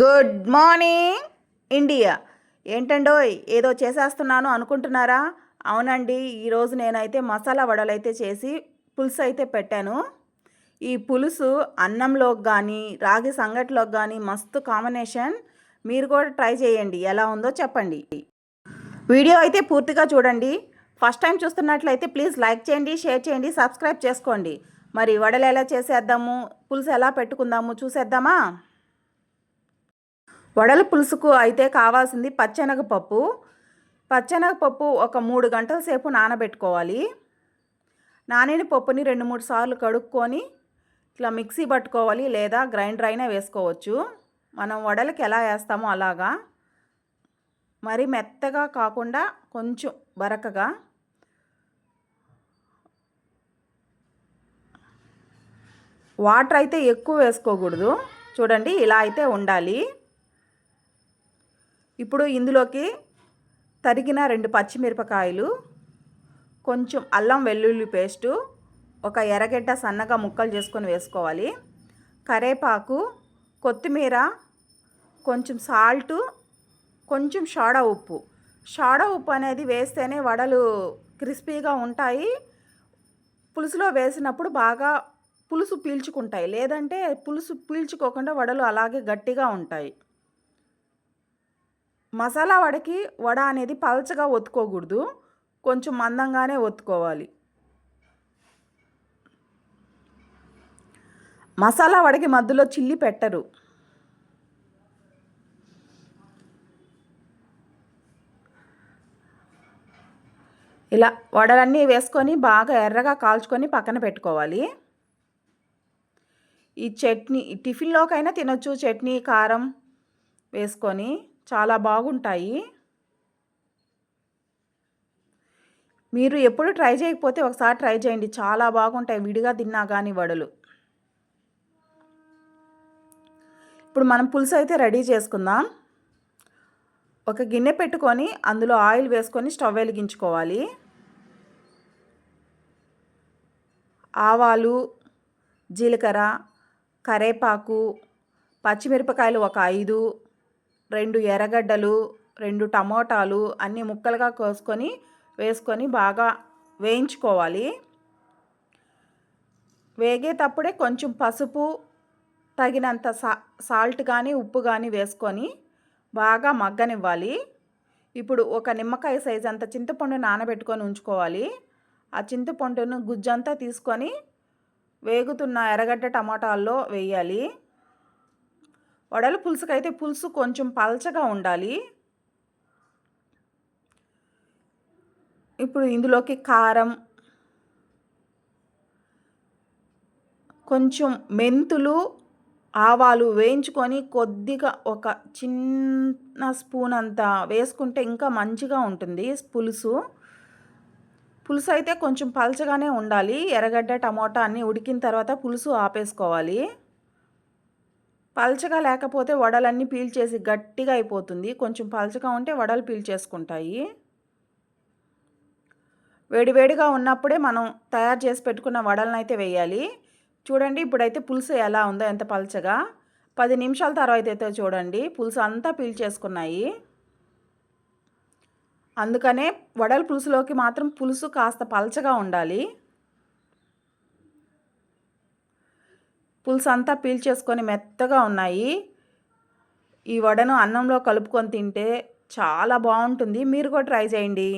Good morning India. ఏంటండోయ్ ఏదో చేసేస్తున్నాను అనుకుంటున్నారా? అవునండి ఈరోజు నేనైతే మసాలా వడలు అయితే చేసి పులుసు అయితే పెట్టాను. ఈ పులుసు అన్నంలోకి కానీ రాగి సంగటిలోకి కానీ మస్తు కాంబినేషన్ మీరు కూడా ట్రై చేయండి ఎలా ఉందో చెప్పండి. వీడియో అయితే పూర్తిగా చూడండి. ఫస్ట్ టైం చూస్తున్నట్లయితే ప్లీజ్ లైక్ చేయండి షేర్ చేయండి సబ్స్క్రైబ్ చేసుకోండి. మరి వడలు ఎలా చేసేద్దాము పులుసు ఎలా పెట్టుకుందాము చూసేద్దామా? వడల పులుసుకు అయితే కావాల్సింది పచ్చెనగపప్పు. పచ్చెనగపప్పు ఒక మూడు గంటల సేపు నానబెట్టుకోవాలి. నానిన పప్పుని రెండు మూడు సార్లు కడుక్కొని ఇట్లా మిక్సీ పట్టుకోవాలి లేదా గ్రైండర్ అయినా వేసుకోవచ్చు. మనం వడలకి ఎలా వేస్తామో అలాగా. మరి మెత్తగా కాకుండా కొంచెం బరకగా వాటర్ అయితే ఎక్కువ వేసుకోకూడదు. చూడండి ఇలా అయితే ఉండాలి. ఇప్పుడు ఇందులోకి తరిగిన రెండు పచ్చిమిరపకాయలు కొంచెం అల్లం వెల్లుల్లి పేస్టు ఒక ఎర్రగడ్డ సన్నగా ముక్కలు చేసుకొని వేసుకోవాలి. కరేపాకు కొత్తిమీర కొంచెం సాల్టు కొంచెం షాడ ఉప్పు. షాడ ఉప్పు అనేది వేస్తేనే వడలు క్రిస్పీగా ఉంటాయి. పులుసులో వేసినప్పుడు బాగా పులుసు పీల్చుకుంటాయి. లేదంటే పులుసు పీల్చుకోకుండా వడలు అలాగే గట్టిగా ఉంటాయి. మసాలా వడకి వడ అనేది పలచగా ఒత్తుకోకూడదు. కొంచెం మందంగానే ఒత్తుకోవాలి. మసాలా వడకి మధ్యలో చిల్లి పెట్టరు. ఇలా వడలన్నీ వేసుకొని బాగా ఎర్రగా కాల్చుకొని పక్కన పెట్టుకోవాలి. ఈ చట్నీ టిఫిన్లోకైనా తినొచ్చు. చట్నీ కారం వేసుకొని చాలా బాగుంటాయి. మీరు ఎప్పుడు ట్రై చేయకపోతే ఒకసారి ట్రై చేయండి. చాలా బాగుంటాయి. విడిగా తిన్నా కానీ వడలు. ఇప్పుడు మనం పులుసు అయితే రెడీ చేసుకుందాం. ఒక గిన్నె పెట్టుకొని అందులో ఆయిల్ వేసుకొని స్టవ్ వెలిగించుకోవాలి. ఆవాలు జీలకర్ర కరేపాకు పచ్చిమిరపకాయలు ఒక ఐదు రెండు ఎర్రగడ్డలు రెండు టమోటాలు అన్ని ముక్కలుగా కోసుకొని వేసుకొని బాగా వేయించుకోవాలి. వేగేటప్పుడే కొంచెం పసుపు తగినంత సా సాల్ట్ కానీ ఉప్పు కానీ వేసుకొని బాగా మగ్గనివ్వాలి. ఇప్పుడు ఒక నిమ్మకాయ సైజ్ అంత చింతపండు నానబెట్టుకొని ఉంచుకోవాలి. ఆ చింతపండును గుజ్జంతా తీసుకొని వేగుతున్న ఎర్రగడ్డ టమాటాల్లో వేయాలి. వడల పులుసుకైతే పులుసు కొంచెం పలచగా ఉండాలి. ఇప్పుడు ఇందులోకి కారం కొంచెం మెంతులు ఆవాలు వేయించుకొని కొద్దిగా ఒక చిన్న స్పూన్ అంత వేసుకుంటే ఇంకా మంచిగా ఉంటుంది పులుసు. పులుసు అయితే కొంచెం పలచగానే ఉండాలి. ఎర్రగడ్డ టమోటా అన్నీ ఉడికిన తర్వాత పులుసు ఆపేసుకోవాలి. పలచగా లేకపోతే వడలన్నీ పీల్చేసి గట్టిగా అయిపోతుంది. కొంచెం పలచగా ఉంటే వడలు పీల్చేసుకుంటాయి వేడివేడిగా ఉన్నప్పుడే మనం తయారు చేసి పెట్టుకున్న వడలను అయితే వేయాలి. చూడండి ఇప్పుడైతే పులుసు ఎలా ఉందో ఎంత పలచగా. పది నిమిషాల తర్వాత అయితే చూడండి. పులుసు అంతా పీల్చేసుకున్నాయి అందుకనే వడల పులుసులోకి మాత్రం పులుసు కాస్త పలచగా ఉండాలి. పులుసు అంతా పీల్చేసుకొని మెత్తగా ఉన్నాయి. ఈ వడను అన్నంలో కలుపుకొని తింటే చాలా బాగుంటుంది. మీరు కూడా ట్రై చేయండి.